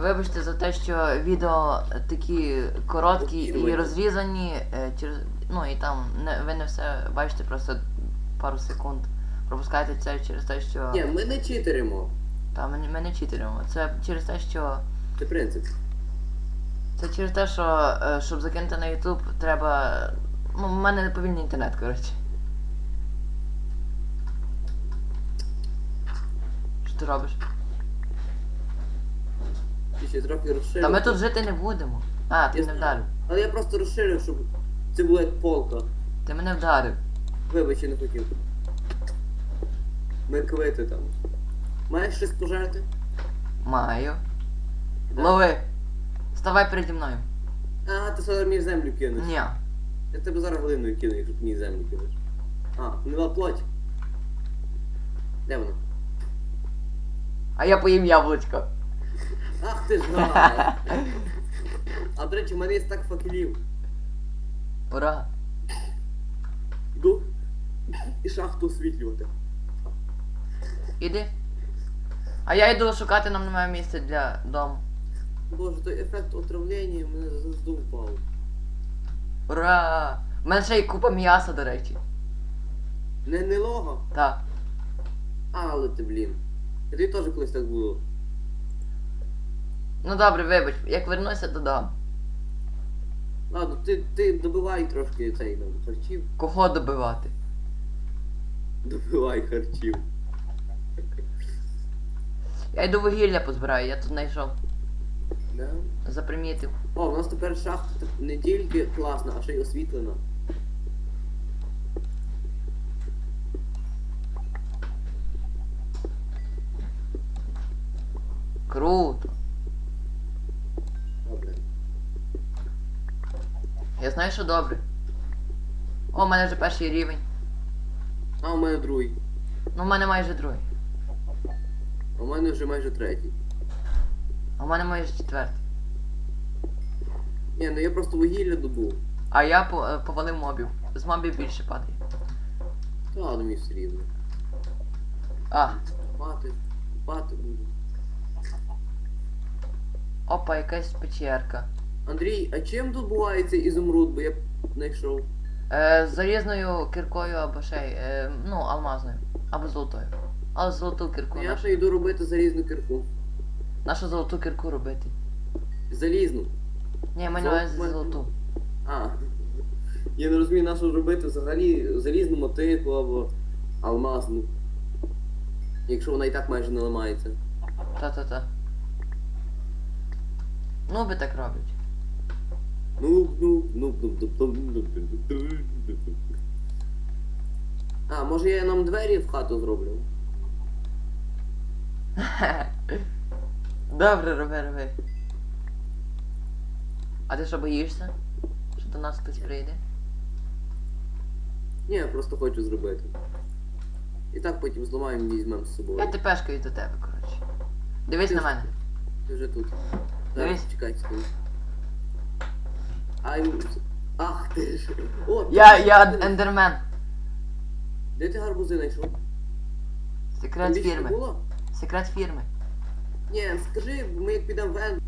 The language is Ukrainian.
Вибачте за те, що відео такі короткі і розрізані, е, через, ну і там не, ви не все бачите просто пару секунд. Пропускаєте це через те, що. Ні, ми не читеримо. Та ми, не- ми не читеримо. Це через те, що. Це принцип. Це через те, що е, щоб закинути на YouTube, треба. Ну, в мене повільний інтернет, коротше. Що ти робиш? Ти ще трохи розширив. Та ми тут жити не будемо. А, ти Я мене знаю. вдарив. Але я просто розширив, щоб це було як полка. Ти мене вдарив. Вибач, я не хотів. Ми квити там. Маєш щось пожарити? Маю. Да. Лови. Ставай переді мною. А, ти зараз мені землю кинеш. Ні. Я тебе зараз глиною кину, якщо ти мені землю кинеш. А, гнила плоть. Де вона? А я поїм яблучко. Ах ти ж гай! А до речі, в мене є так факелів. Ура. Йду і шахту освітлювати. Іди. А я йду шукати нам немає місця для дому. Боже, той ефект отравлення мене задовбав. Ура! У мене ще й купа м'яса, до речі. Не нелого? Так. Але ти, блін. Тобі теж колись так було. Ну добре, вибач, як вернуся, то дам. Ладно, ти, ти добивай трошки цей нам харчів. Кого добивати? Добивай харчів. Я йду вугілля позбираю, я тут знайшов. Да? Запримітив. О, у нас тепер шахта не тільки класна, а ще й освітлена. Круто. Добре. Я знаю, що добре. О, у мене вже перший рівень. А у мене другий. Ну, у мене майже другий. А у мене вже майже третій. А у мене майже четвертий. Ні, ну я просто вугілля добув. А я по- е, повалив мобів. З мобів більше падає. Та ладно, мені все рівно. А, Пати, пати буду. опа, якась печерка. Андрій, а чим добувається ізумруд, бо я знайшов? Е, залізною киркою або ще й, е, ну, алмазною. Або золотою. Але золоту кирку Я нашу. ще йду робити залізну кирку. Нашу золоту кирку робити. Залізну. Ні, ми не Золоту золоту. А. Я не розумію, на що робити взагалі залізну мотику або алмазну. Якщо вона і так майже не ламається. Та-та-та. Ну би так роблять. Ну, ну, ну, ну, ну, ну, ну, ну, ну, ну, ну. А, може я нам двері в хату зроблю? Добре, роби, роби. А ти що боїшся? Що до нас хтось прийде? Ні, я просто хочу зробити. І так потім зламаємо і візьмемо з собою. Я тепешкаю до тебе, коротше. Дивись на мене. Ти вже тут. Дивись. Зараз, чекай секунду. Ай, ах ти ж. О, Я, ти- я ти- ендермен. Де ти гарбузи знайшов? Там Секрет не фірми. було? Секрет фірми. Ні, скажи, ми як підемо в Ен,